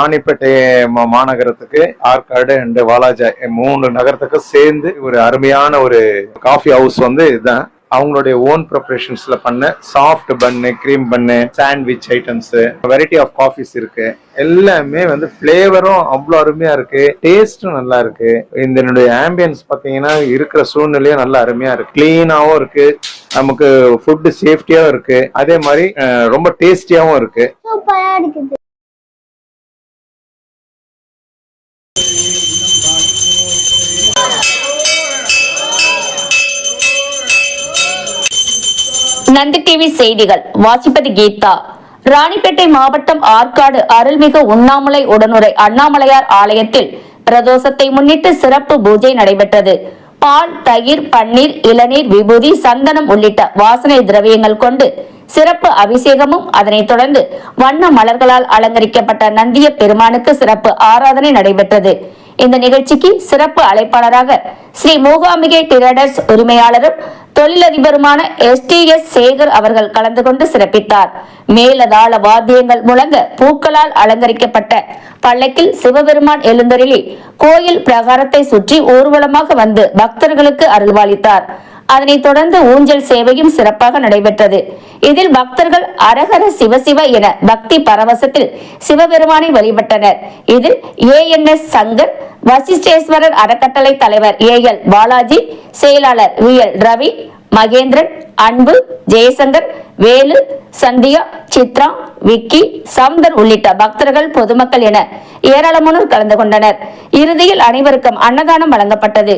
ராணிப்பேட்டை மா- மாநகரத்துக்கு ஆற்காடு அண்ட் வாலாஜா மூணு நகரத்துக்கு சேர்ந்து ஒரு அருமையான ஒரு காஃபி ஹவுஸ் வந்து இதுதான். அவங்களுடைய ஓன் ப்ரிப்பரேஷன்ஸ்ல பண்ண soft bun cream bun sandwich items variety of coffees இருக்கு. எல்லாமே வந்து ஃப்ளேவரும் அவ்வளோ அருமையா இருக்கு. டேஸ்டும் நல்லா இருக்கு. இதனுடைய ஆம்பியன்ஸ் பாத்தீங்கன்னா இருக்கிற சூழ்நிலையும் நல்லா அருமையா இருக்கு. கிளீனாவும் இருக்கு. நமக்கு ஃபுட்டு சேஃப்டியாவும் இருக்கு. அதே மாதிரி ரொம்ப டேஸ்டியாவும் இருக்கு. நந்தி டிவி செய்திகள். வாசிப்பது கீதா. ராணிப்பேட்டை மாவட்டம் ஆற்காடு அருள்மிகு உண்ணாமலை உடனுரை அண்ணாமலையார் ஆலயத்தில் பிரதோஷத்தை முன்னிட்டு சிறப்பு பூஜை நடைபெற்றது. பால் தயிர் பன்னீர் இளநீர் விபூதி சந்தனம் உள்ளிட்ட வாசனை திரவியங்கள் கொண்டு சிறப்பு அபிஷேகமும் அதனைத் தொடர்ந்து வண்ண மலர்களால் அலங்கரிக்கப்பட்ட நந்திய பெருமானுக்கு சிறப்பு ஆராதனை நடைபெற்றது. இந்த நிகழ்ச்சிக்கு சிறப்பு அழைப்பாளராக ஸ்ரீ மூகாம்பிகை டிரேடர்ஸ் உரிமையாளரும் தொழிலதிபருமான எஸ் டி எஸ் சேகர் அவர்கள் கலந்து கொண்டு சிறப்பித்தார். மேலதாள வாத்தியங்கள் முழங்க பூக்களால் அலங்கரிக்கப்பட்ட பல்லக்கில் சிவபெருமான் எழுந்தருளி கோயில் பிரகாரத்தை சுற்றி ஊர்வலமாக வந்து பக்தர்களுக்கு அருள்வாளித்தார். அதனைத் தொடர்ந்து ஊஞ்சல் சேவையும் சிறப்பாக நடைபெற்றது. இதில் பக்தர்கள் அரகர சிவசிவ என பக்தி பரவசத்தில் சிவபெருமானை வழிபட்டனர். இதில் ஏஎன்எஸ் சங்கர் வசிஷ்டேஸ்வரர் அறக்கட்டளை தலைவர் ஏ எல் பாலாஜி செயலாளர் வி எல் ரவி மகேந்திரன் அன்பு ஜெயசங்கர் வேலு சந்தியா சித்ரா விக்கி சவுந்தர் உள்ளிட்ட பக்தர்கள் பொதுமக்கள் என ஏராளமானோர் கலந்து கொண்டனர். இறுதியில் அனைவருக்கும் அன்னதானம் வழங்கப்பட்டது.